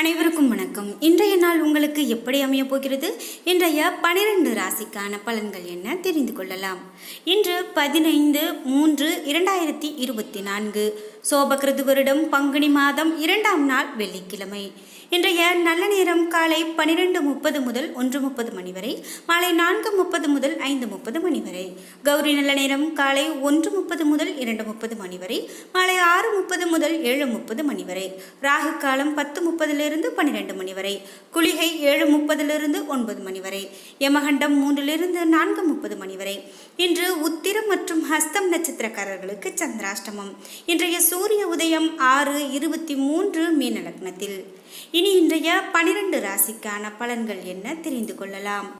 அனைவருக்கும் வணக்கம். இன்றைய நாள் உங்களுக்கு எப்படி அமைய போகிறது? இன்றைய பனிரெண்டு ராசிக்கான பலன்கள் என்ன? தெரிந்து கொள்ளலாம். இன்று பதினைந்து மூன்று இரண்டாயிரத்தி இருபத்தி நான்கு. சோபகிருது வருடம் பங்குனி மாதம் இரண்டாம் நாள் வெள்ளிக்கிழமை. இன்றைய நல்ல நேரம் காலை பனிரெண்டு முப்பது முதல் ஒன்று முப்பது மணி வரை மாலை நான்கு முப்பது முதல் ஐந்து முப்பது மணி வரை கௌரி நல்ல நேரம் காலை ஒன்று முப்பது முதல் இரண்டு முப்பது மணி வரை மாலை ஆறு முப்பது முதல் ஏழு முப்பது மணி வரை ராகு காலம் பத்து முப்பதிலிருந்து பன்னிரெண்டு மணி வரை குளிகை ஏழு முப்பதிலிருந்து ஒன்பது மணி வரை யமகண்டம் மூன்றிலிருந்து நான்கு முப்பது மணி வரை. இன்று உத்திரம் மற்றும் ஹஸ்தம் நட்சத்திரக்காரர்களுக்கு சந்திராஷ்டமம். இன்றைய சூரிய உதயம் ஆறு இருபத்தி மூன்று மீன லக்னத்தில். இனி இன்றைய பனிரெண்டு ராசிக்கான பலன்கள் என்ன தெரிந்து கொள்ளலாம்?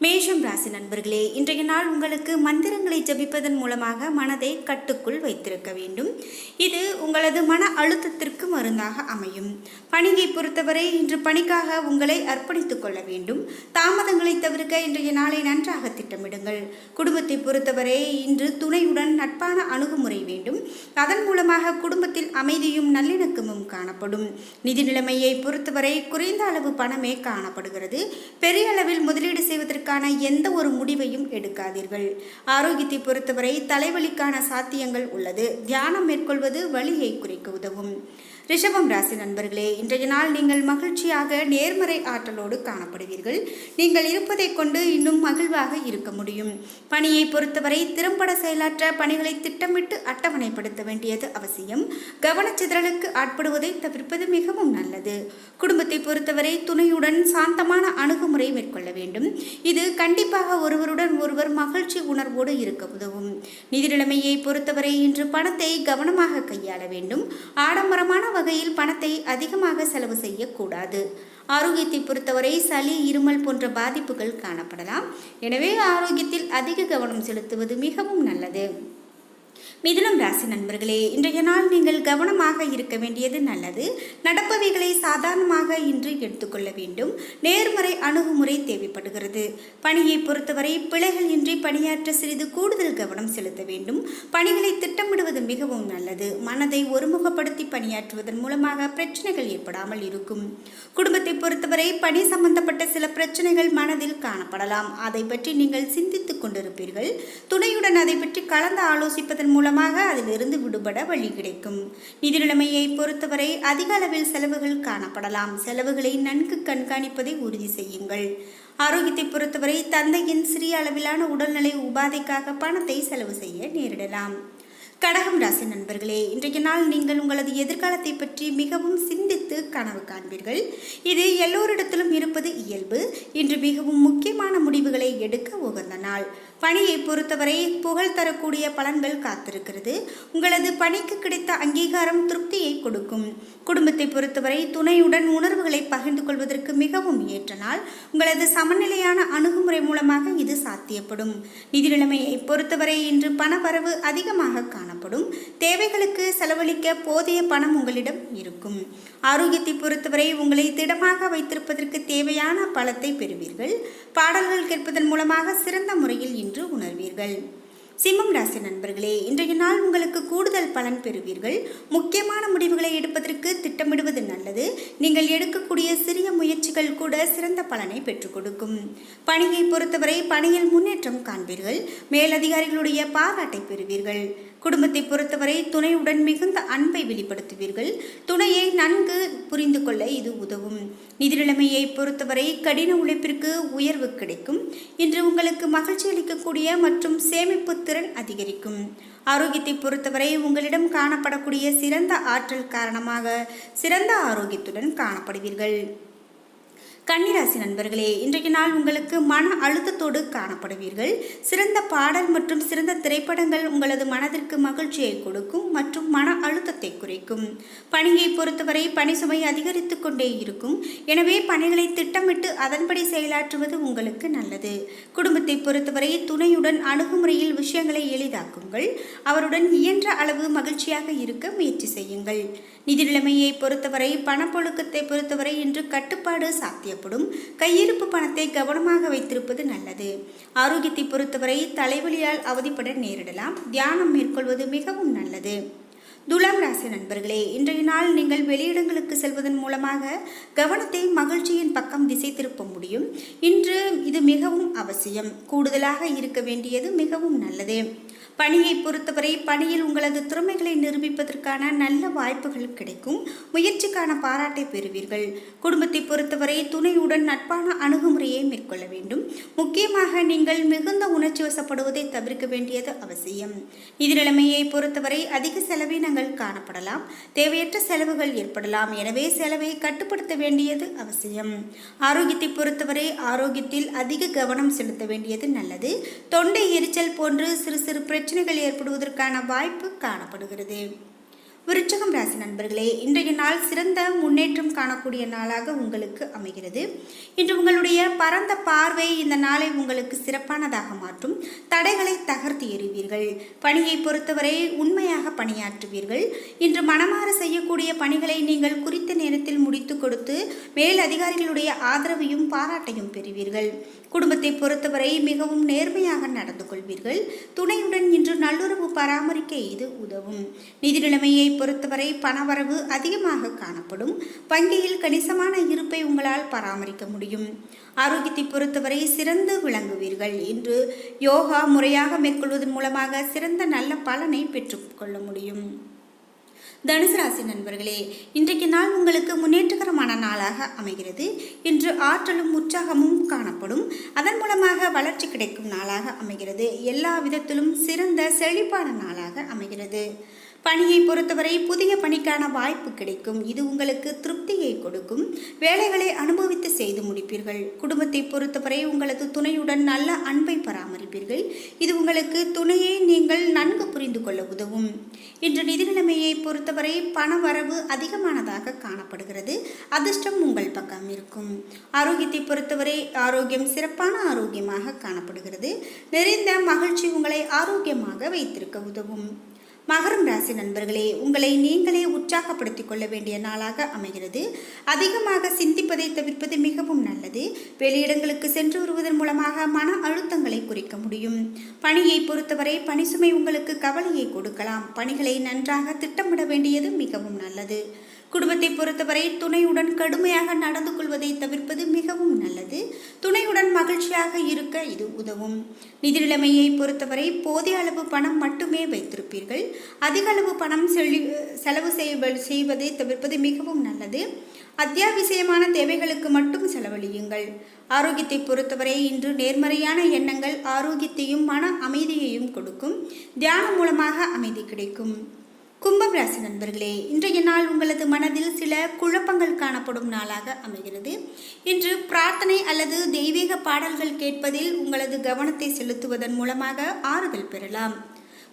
மேஷம் ராசி நண்பர்களே இன்றைய நாள் உங்களுக்கு மந்திரங்களை ஜபிப்பதன் மூலமாக மனதை கட்டுக்குள் வைத்திருக்க வேண்டும். இது உங்களது மன அழுத்தத்திற்கு மருந்தாக அமையும். பணியை பொறுத்தவரை இன்று பணிக்காக உங்களை அர்ப்பணித்துக் கொள்ள வேண்டும். தாமதங்களை தவிர்க்க இன்றைய நாளை நன்றாக திட்டமிடுங்கள் குடும்பத்தை பொறுத்தவரை இன்று துணையுடன் நட்பான அணுகுமுறை வேண்டும். அதன் மூலமாக குடும்பத்தில் அமைதியும் நல்லிணக்கமும் காணப்படும். நிதி நிலைமையை பொறுத்தவரை குறைந்த அளவு பணமே காணப்படுகிறது. பெரிய அளவில் முதலீடு செய்வதற்கான எந்த ஒரு முடிவையும் எடுக்காதீர்கள். ஆரோக்கியத்தை பொறுத்தவரை தலைவலிக்கான சாத்தியங்கள் உள்ளது. தியானம் மேற்கொள்வது வலியை குறைக்க உதவும். ரிஷபம் ராசி நண்பர்களே இன்றைய நாள் நீங்கள் மகிழ்ச்சியாக நேர்மறை ஆற்றலோடு காணப்படுவீர்கள். நீங்கள் இருப்பதை கொண்டு இன்னும் மகிழ்வாக இருக்க முடியும். பணியை பொறுத்தவரை திறம்பட செயலாற்ற பணிகளை திட்டமிட்டு அட்டவணைப்படுத்த வேண்டியது அவசியம். கவனச்சிதறலுக்கு ஆட்படுவதை தவிர்ப்பது மிகவும் நல்லது. குடும்பத்தை பொறுத்தவரை துணையுடன் சாந்தமான அணுகுமுறை மேற்கொள்ள வேண்டும். இது கண்டிப்பாக ஒருவருடன் ஒருவர் மகிழ்ச்சி உணர்வோடு இருக்க உதவும். நிதி நிலைமையை பொறுத்தவரை இன்று பணத்தை கவனமாக கையாள வேண்டும். ஆடம்பரமான வகையில் பணத்தை அதிகமாக செலவு செய்யக்கூடாது. ஆரோக்கியத்தை பொறுத்தவரை சளி இருமல் போன்ற பாதிப்புகள் காணப்படலாம். எனவே ஆரோக்கியத்தில் அதிக கவனம் செலுத்துவது மிகவும் நல்லது. மிதுனம் ராசி நண்பர்களே இன்றைய நாள் நீங்கள் கவனமாக இருக்க வேண்டியது நல்லது. நடப்பவைகளை சாதாரணமாக இன்று எடுத்துக்கொள்ள வேண்டும். நேர்மறை அணுகுமுறை தேவைப்படுகிறது. பணியை பொறுத்தவரை பிழைகள் இன்றி பணியாற்ற சிறிது கூடுதல் கவனம் செலுத்த வேண்டும். பணிகளை திட்டமிடுவது மிகவும் நல்லது. மனதை ஒருமுகப்படுத்தி பணியாற்றுவதன் மூலமாக பிரச்சனைகள் ஏற்படாமல் இருக்கும். குடும்பத்தை பொறுத்தவரை பணி சம்பந்தப்பட்ட சில பிரச்சனைகள் மனதில் காணப்படலாம். அதை பற்றி நீங்கள் சிந்தித்துக் கொண்டிருப்பீர்கள். துணையுடன் அதை பற்றி கலந்து ஆலோசிப்பதன் மூலம் மூலமாக அதிலிருந்து விடுபட வழி கிடைக்கும். நிதி நிலைமையை பொறுத்தவரை அதிக அளவில் செலவுகள் காணப்படலாம். செலவுகளை நன்கு கண்காணிப்பதை உறுதி செய்யுங்கள். ஆரோக்கியத்தை பொறுத்தவரை தந்தையின் சிறிய அளவிலான உடல்நிலை உபாதைக்காக பணத்தை செலவு செய்ய நேரிடலாம். கடகம் ராசி நண்பர்களே இன்றைய நாள் நீங்கள் உங்களது எதிர்காலத்தை பற்றி மிகவும் சிந்தித்து கனவு காண்பீர்கள். இது எல்லோரிடத்திலும் இருப்பது இயல்பு. இன்று மிகவும் முக்கியமான முடிவுகளை எடுக்க உகந்த நாள். பணியை பொறுத்தவரை புகழ் தரக்கூடிய பலன்கள் காத்திருக்கிறது. உங்களது பணிக்கு கிடைத்த அங்கீகாரம் திருப்தியை கொடுக்கும். குடும்பத்தை பொறுத்தவரை துணையுடன் உணர்வுகளை பகிர்ந்து கொள்வதற்கு மிகவும் ஏற்ற நாள். உங்களது சமநிலையான அணுகுமுறை மூலமாக இது சாத்தியப்படும். நிதி நிலைமையை பொறுத்தவரை இன்று பணவரவு அதிகமாக காணப்படும். தேவைகளுக்கு செலவழிக்க போதிய பணம் உங்களிடம் இருக்கும். ஆரோக்கியத்தை பொறுத்தவரை உங்களை திடமாக வைத்திருப்பதற்கு தேவையான பலத்தை பெறுவீர்கள். பாடல்கள் கேட்பதன் மூலமாக சிறந்த முறையில் என்று உணர்வீர்கள். சிம்மம் ராசி நண்பர்களே இன்றைய நாள் உங்களுக்கு கூடுதல் பலன் பெறுவீர்கள். முக்கியமான முடிவுகளை எடுப்பதற்கு திட்டமிடுவது நல்லது. நீங்கள் எடுக்கக்கூடிய சிறிய முயற்சிகள் கூட சிறந்த பலனை பெற்றுக் கொடுக்கும். பணியை பொறுத்தவரை பணியில் முன்னேற்றம் காண்பீர்கள். மேலதிகாரிகளுடைய பாராட்டை பெறுவீர்கள். குடும்பத்தை பொறுத்தவரை துணையுடன் மிகுந்த அன்பை வெளிப்படுத்துவீர்கள். துணையை நன்கு புரிந்து கொள்ள இது உதவும். நிதிநிலைமையை பொறுத்தவரை கடின உழைப்பிற்கு உயர்வு கிடைக்கும். இன்று உங்களுக்கு மகிழ்ச்சி அளிக்கக்கூடிய மற்றும் சேமிப்பு திறன் அதிகரிக்கும். ஆரோக்கியத்தை பொறுத்தவரை உங்களிடம் காணப்படக்கூடிய சிறந்த ஆற்றல் காரணமாக சிறந்த ஆரோக்கியத்துடன் காணப்படுவீர்கள். கன்னிராசி நண்பர்களே இன்றைய நாள் உங்களுக்கு மன அழுத்தத்தோடு காணப்படுவீர்கள். சிறந்த பாடல் மற்றும் சிறந்த திரைப்படங்கள் உங்களது மனதிற்கு மகிழ்ச்சியை கொடுக்கும் மற்றும் மன அழுத்தத்தை குறைக்கும். பணியை பொறுத்தவரை பணி சுமை அதிகரித்து கொண்டே இருக்கும். எனவே பணிகளை திட்டமிட்டு அதன்படி செயலாற்றுவது உங்களுக்கு நல்லது. குடும்பத்தை பொறுத்தவரை துணையுடன் அணுகுமுறையில் விஷயங்களை எளிதாக்குங்கள். அவருடன் இயன்ற அளவு மகிழ்ச்சியாக இருக்க முயற்சி செய்யுங்கள். நிதி நிலைமையை பொறுத்தவரை பணப்பொழுக்கத்தை பொறுத்தவரை இன்று கட்டுப்பாடு சாத்தியப்படும். கையிருப்பு பணத்தை கவனமாக வைத்திருப்பது நல்லது. ஆரோக்கியத்தை பொறுத்தவரை தலைவலியால் அவதிப்பட நேரிடலாம். தியானம் மேற்கொள்வது மிகவும் நல்லது. துலாம் ராசி நண்பர்களே இன்றைய நாள் நீங்கள் வெளியிடங்களுக்கு செல்வதன் மூலமாக கவனத்தை மகிழ்ச்சியின் பக்கம் திசை திருப்ப முடியும். இன்று இது மிகவும் அவசியம். கூடுதலாக இருக்க வேண்டியது மிகவும் நல்லது. பணியை பொறுத்தவரை பணியில் உங்களது திறமைகளை நிரூபிப்பதற்கான நல்ல வாய்ப்புகள் கிடைக்கும். முயற்சிக்கான பாராட்டை பெறுவீர்கள். குடும்பத்தை பொறுத்தவரை துணையுடன் நட்பான அணுகுமுறையை மேற்கொள்ள வேண்டும். முக்கியமாக நீங்கள் மிகுந்த உணர்ச்சி வசப்படுவதை தவிர்க்க வேண்டியது அவசியம். நிதிநிலைமையை பொறுத்தவரை அதிக செலவினங்கள் காணப்படலாம். தேவையற்ற செலவுகள் ஏற்படலாம். எனவே செலவை கட்டுப்படுத்த வேண்டியது அவசியம். ஆரோக்கியத்தை பொறுத்தவரை ஆரோக்கியத்தில் அதிக கவனம் செலுத்த வேண்டியது நல்லது. தொண்டை எரிச்சல் போன்று சிறு சிறு பிரச்சனைகள் ஏற்படுவதற்கான வாய்ப்பு காணப்படுகிறது. விருச்சகம் ராசி நண்பர்களே இன்றைய நாள் சிறந்த முன்னேற்றம் காணக்கூடிய நாளாக உங்களுக்கு அமைகிறது. இன்று உங்களுடைய பரந்த பார்வை இந்த நாளை உங்களுக்கு சிறப்பானதாக மாற்றும். தடைகளை தகர்த்து எறிவீர்கள். பணியை பொறுத்தவரை உண்மையாக பணியாற்றுவீர்கள். இன்று மனமாற செய்யக்கூடிய பணிகளை நீங்கள் குறித்த நேரத்தில் முடித்து கொடுத்து மேல் அதிகாரிகளுடைய ஆதரவையும் பாராட்டையும் பெறுவீர்கள். குடும்பத்தை பொறுத்தவரை மிகவும் நேர்மையாக நடந்து கொள்வீர்கள். துணையுடன் இன்று நல்லுறவு பராமரிக்க இது உதவும். நிதி நிலைமையை பொறுத்தவரை பணவரவு அதிகமாக காணப்படும். வங்கியில் கணிசமான இருப்பை உங்களால் பராமரிக்க முடியும். ஆரோக்கியத்தை பொறுத்தவரை சிறந்து விளங்குவீர்கள் இன்று யோகா முறையாக மேற்கொள்வதன் மூலமாக சிறந்த நல்ல பலனை பெற்றுக்கொள்ள முடியும். தனுசு ராசி நண்பர்களே இன்றைக்கு நாள் உங்களுக்கு முன்னேற்றகரமான நாளாக அமைகிறது இன்று ஆற்றலும் உற்சாகமும் காணப்படும். அதன் மூலமாக வளர்ச்சி கிடைக்கும் நாளாக அமைகிறது. எல்லா விதத்திலும் சிறந்த செழிப்பான நாளாக அமைகிறது. பணியை பொறுத்தவரை புதிய பணிக்கான வாய்ப்பு கிடைக்கும். இது உங்களுக்கு திருப்தியை கொடுக்கும். வேலைகளை அனுபவித்து செய்து முடிப்பீர்கள். குடும்பத்தை பொறுத்தவரை உங்களது துணையுடன் நல்ல அன்பை பராமரிப்பீர்கள். இது உங்களுக்கு துணையை நீங்கள் நன்கு புரிந்து கொள்ள உதவும். இன்று நிதி நிலைமையை பொறுத்தவரை பண வரவு அதிகமானதாக காணப்படுகிறது. அதிர்ஷ்டம் உங்கள் பக்கம் இருக்கும். ஆரோக்கியத்தை பொறுத்தவரை ஆரோக்கியம் சிறப்பான ஆரோக்கியமாக காணப்படுகிறது. நிறைந்த மகிழ்ச்சி உங்களை ஆரோக்கியமாக வைத்திருக்க உதவும். மகரம் ராசி நண்பர்களே உங்களை நீங்களே உற்சாகப்படுத்திக் கொள்ள வேண்டிய நாளாக அமைகிறது. அதிகமாக சிந்திப்பதை தவிர்ப்பது மிகவும் நல்லது. வெளியிடங்களுக்கு சென்று வருவதன் மூலமாக மன அழுத்தங்களை குறைக்க முடியும். பணியை பொறுத்தவரை பணிசுமை உங்களுக்கு கவலையை கொடுக்கலாம். பணிகளை நன்றாக திட்டமிட வேண்டியது மிகவும் நல்லது. குடும்பத்தை பொறுத்தவரை துணையுடன் கடுமையாக நடந்து கொள்வதை தவிர்ப்பது மகிழ்ச்சியாக இருக்க இது உதவும். நிதி நிலைமையை பொறுத்தவரை போதிய அளவு பணம் மட்டுமே வைத்திருப்பீர்கள். அதிக அளவு பணம் செலி செலவு செய்வ செய்வதை தவிர்ப்பது மிகவும் நல்லது. அத்தியாவசியமான தேவைகளுக்கு மட்டும் செலவழியுங்கள். ஆரோக்கியத்தை பொறுத்தவரை இன்று நேர்மறையான எண்ணங்கள் ஆரோக்கியத்தையும் மன அமைதியையும் கொடுக்கும். தியானம் மூலமாக அமைதி கிடைக்கும். கும்பம் ராசி நண்பர்களே இன்றைய நாள் உங்களது மனதில் சில குழப்பங்கள் காணப்படும் நாளாக அமைகிறது. இன்று பிரார்த்தனை அல்லது தெய்வீக பாடல்கள் கேட்பதில் உங்களது கவனத்தை செலுத்துவதன் மூலமாக ஆறுதல் பெறலாம்.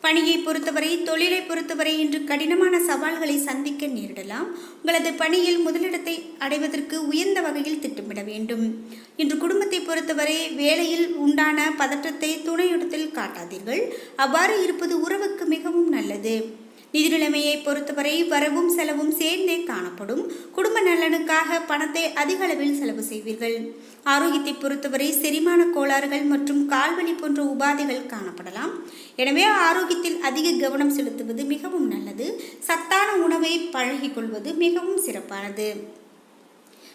பணியை பொறுத்தவரை தொழிலை பொறுத்தவரை இன்று கடினமான சவால்களை சந்திக்க நேரிடலாம். உங்களது பணியில் முதலிடத்தை அடைவதற்கு உயர்ந்த வகையில் திட்டமிட வேண்டும். இன்று குடும்பத்தை பொறுத்தவரை வேலையில் உண்டான பதற்றத்தை துணையிடத்தில் காட்டாதீர்கள். அவ்வாறு இருப்பது உறவுக்கு மிகவும் நல்லது. நிதி நிலைமையை பொறுத்தவரை வரவும் செலவும் சேர்ந்தே காணப்படும். குடும்ப நலனுக்காக பணத்தை அதிக அளவில் செலவு செய்வீர்கள். ஆரோக்கியத்தை பொறுத்தவரை செரிமான கோளாறுகள் மற்றும் கால்வலி போன்ற உபாதைகள் காணப்படலாம். எனவே ஆரோக்கியத்தில் அதிக கவனம் செலுத்துவது மிகவும் நல்லது. சத்தான உணவை பழகிக்கொள்வது மிகவும் சிறப்பானது.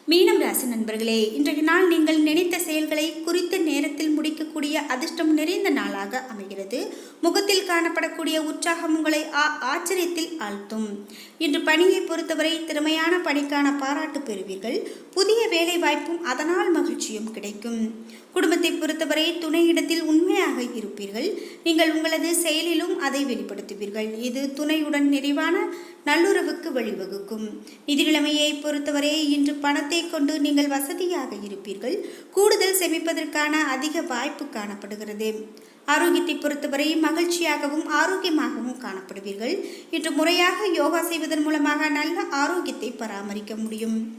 மீனம் ராசி நண்பர்களே இன்றைய நாள் நீங்கள் நினைத்த செயல்களை குறித்த நேரத்தில் முடிக்கக்கூடிய அதிர்ஷ்டம் நிறைந்த நாளாக அமைகிறது. முகத்தில் காணப்படக்கூடிய உற்சாகம் உங்களை ஆ- ஆச்சரியத்தில் ஆழ்த்தும். இன்று பணியை பொறுத்தவரை திறமையான பணிக்கான பாராட்டு பெறுவீர்கள். புதிய வேலை வாய்ப்பும் அதனால் மகிழ்ச்சியும் கிடைக்கும். குடும்பத்தை பொறுத்தவரை துணையிடத்தில் உண்மையாக இருப்பீர்கள். நீங்கள் உங்களது செயலிலும் அதை வெளிப்படுத்துவீர்கள். இது துணையுடன் நிறைவான நல்லுறவுக்கு வழிவகுக்கும். நிதி நிலைமையை பொறுத்தவரை இன்று பணத்தை கொண்டு நீங்கள் வசதியாக இருப்பீர்கள். கூடுதல் சேமிப்பதற்கான அதிக வாய்ப்பு காணப்படுகிறது. ஆரோக்கியத்தை பொறுத்தவரை மகிழ்ச்சியாகவும் ஆரோக்கியமாகவும் காணப்படுவீர்கள். இன்று முறையாக யோகா செய்வதன் மூலமாக நல்ல ஆரோக்கியத்தை பராமரிக்க முடியும்.